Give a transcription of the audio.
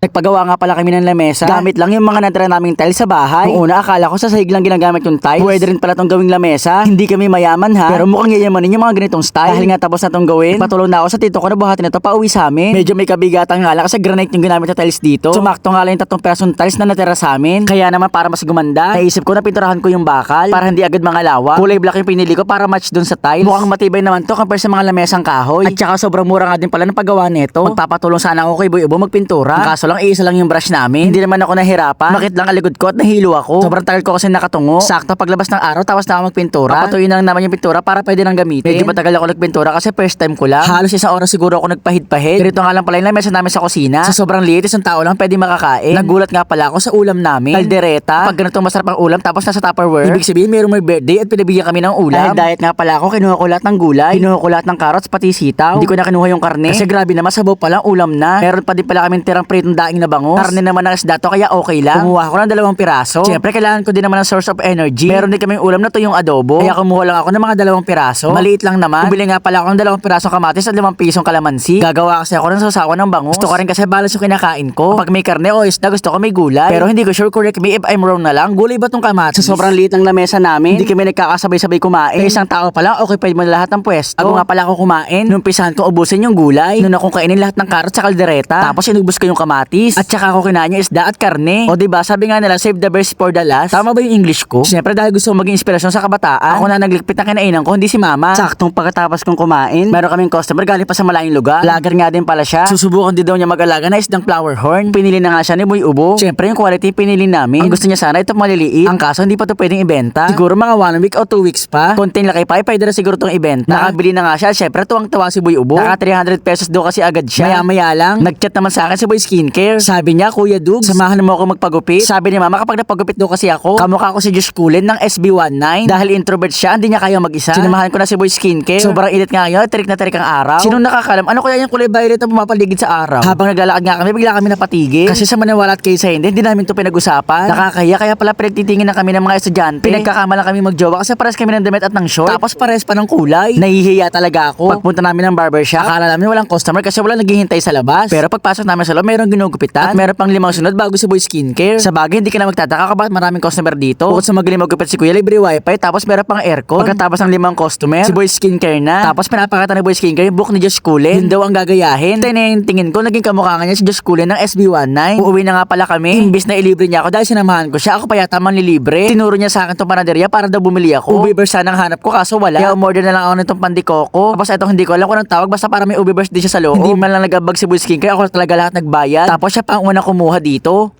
Nagpagawa nga pala kami ng lamesa. Gamit lang yung mga natira naming tiles sa bahay. Kung una, akala ko sa sahig lang ginagamit yung tiles. Pwede rin pala tong gawing lamesa. Hindi kami mayaman ha. Pero mukhang yayamanin yung mga ganitong style. Dahil nga tapos na tong gawin. Patulong na ako sa tito ko na buhatin na to pa uwi sa amin. Medyo may kabigatan nga lang kasi granite yung ginamit na tiles dito. Sumakto nga lang yung tatlong perasong tiles na natira sa amin. Kaya naman para mas gumanda, naisip ko na pinturahan ko yung bakal para hindi agad mga lawa. Kulay black yung pinili ko para match dun sa tiles. Mukhang matibay naman to compare sa mga lamesang kahoy. At saka sobrang mura nga din pala ng paggawa nito. Magpapatulong sana ako kay Boy Ubo magpintura. Ang kaso lang iisa lang yung brush namin. Hindi naman ako nahirapan. Bakit lang aligod ko at nahilo ako. Sobrang tagal ko kasi nakatungo. Sakto paglabas ng araw tapos na ako magpintura. Papatuyin na lang naman yung pintura para pwede nang gamitin. Medyo matagal ako nagpintura kasi first time ko lang. Halos isang oras siguro ako nagpahid-pahid. Ganito nga lang pala yung lamesa namin sa kusina. Sa sobrang liit, isang tao lang pwede makakain. Nagulat nga pala ako sa ulam namin. Kaldereta. Pag ganitong masarap ang ulam tapos nasa Tupperware. Ibig sabihin mayroong may birthday at pinabigyan kami ng ulam. Dahil diet nga pala ako, kinuha ko lahat ng gulay. Kinuha ko lahat ng carrots pati sitaw. Hindi ko na kinuha yung karne. Kasi grabe naman sabaw pa lang ulam na. Meron pa din pala kaming tirang pritong daing na bangus. Karne naman ng isda to kaya okay lang. Kumuha ko ng dalawang piraso. Siyempre kailangan ko din naman ng source of energy. Meron din kaming ulam na to yung adobo. Kaya kumuha lang ako ng mga dalawang piraso. Maliit lang naman. Bumili nga pala ako ng dalawang pirasong kamatis at limang pisong kalamansi. Gagawa kasi ako ng sasawa ng bangus. Gusto ko rin kasi balance yung kinakain ko. Pag may karne o isda gusto ko may gulay. Pero hindi ko sure correct me if I'm wrong na lang. Gulay ba tong kamatis? Sa sobrang liit ng lamesa namin, hindi kami nagkakasabay-sabay kumain. Kaya isang tao pa lang, okay pa mo na lahat ng pwesto. Ako nga pala ako kumain. Nung pisahan ko ubusin yung gulay. Nung akong kainin lahat ng karot sa kaldereta. Tapos inubos ko yung kamatis. At saka ako kinain yung isda at karne. O diba, sabi nga nila, save the best for the last. Tama ba yung English ko? Siyempre dahil gusto maging inspirasyon sa kabataan. Ako na nagligpit ng kinainan ko, hindi si mama. Saktong pagkatapos kong kumain, meron kaming customer galing pa sa malayong lugar. Lager nga din pala siya. Susubukan din daw niya mag-alaga na isdang flower horn. Pinili na nga siya ni Boy Ubo. Siyempre yung quality pinili namin. Ang gusto niya sana ito maliliit. Ang kaso hindi pa to pwedeng ibenta. Siguro mga one week o two weeks pa. Konting laki pa, pwede na siguro tong ibenta. Nakabili na nga siya. Siyempre tuwang-tuwa si Boy Ubo. Naka 300 pesos daw kasi agad siya. Maya-maya lang. Nag-chat naman sa akin si Boy Skincare. Sabi niya, Kuya Dug, samahan mo ako magpagupit. Sabi ni Mama, kapag napagupit daw kasi ako, kamukha ko si Josh Cullen ng SB19. Dahil introvert siya, hindi niya kaya mag-isa. Sinamahan ko na si Boy Skincare. Sobrang init nga ngayon, trick na trick ang araw. Sino nakakalam? Ano kaya yung kulay violet na pumapaligid sa araw? Habang naglalakad nga kami, bigla kami napatigil. Kasi sa maniwala at kayo sa hindi, hindi namin to pinag-usapan. Nakakahiya, kaya pala pinagtitingin na kami ng mga estudyante. Pinagkakamalan kami magjowa kasi pares kami ng damit at ng short. Tapos pares pa ng kulay. Nahihiya talaga ako. Pagpunta namin ng barbershop, akala namin walang customer kasi wala naghihintay sa labas. Pero pagpasok namin sa loob, mayroong ginugupitan. At meron pang limang sunod bago si Boy Skincare. Sa bagay, hindi ka na magtataka ka bakit maraming customer dito. Bukod sa magaling magupit si Kuya, libre wifi, tapos meron pang aircon. Pagkatapos ng limang customer, si Boy Skincare na. Tapos pinapakita ni Boy Skincare yung book ni Josh Cullen. Yun daw ang gagayahin. Tingin, tingin ko, naging kamukha nga niya si Josh Cullen ng SB19. Uuwi na nga pala kami. Imbis na ilibre niya ako dahil sinamahan ko siya, ako pa yata manlilibre. Tinuro niya sa akin tong panaderia para daw bumili ako. Ubi burst sana ang hanap ko kaso wala. Kaya umorder na lang ako nitong pandikoko. Tapos itong hindi ko alam kung anong tawag basta para may ubi burst din siya sa loob. Hindi man lang nagabag si Boy Skincare, ako talaga lahat nagbayad. Tapos siya pa ang unang kumuha dito.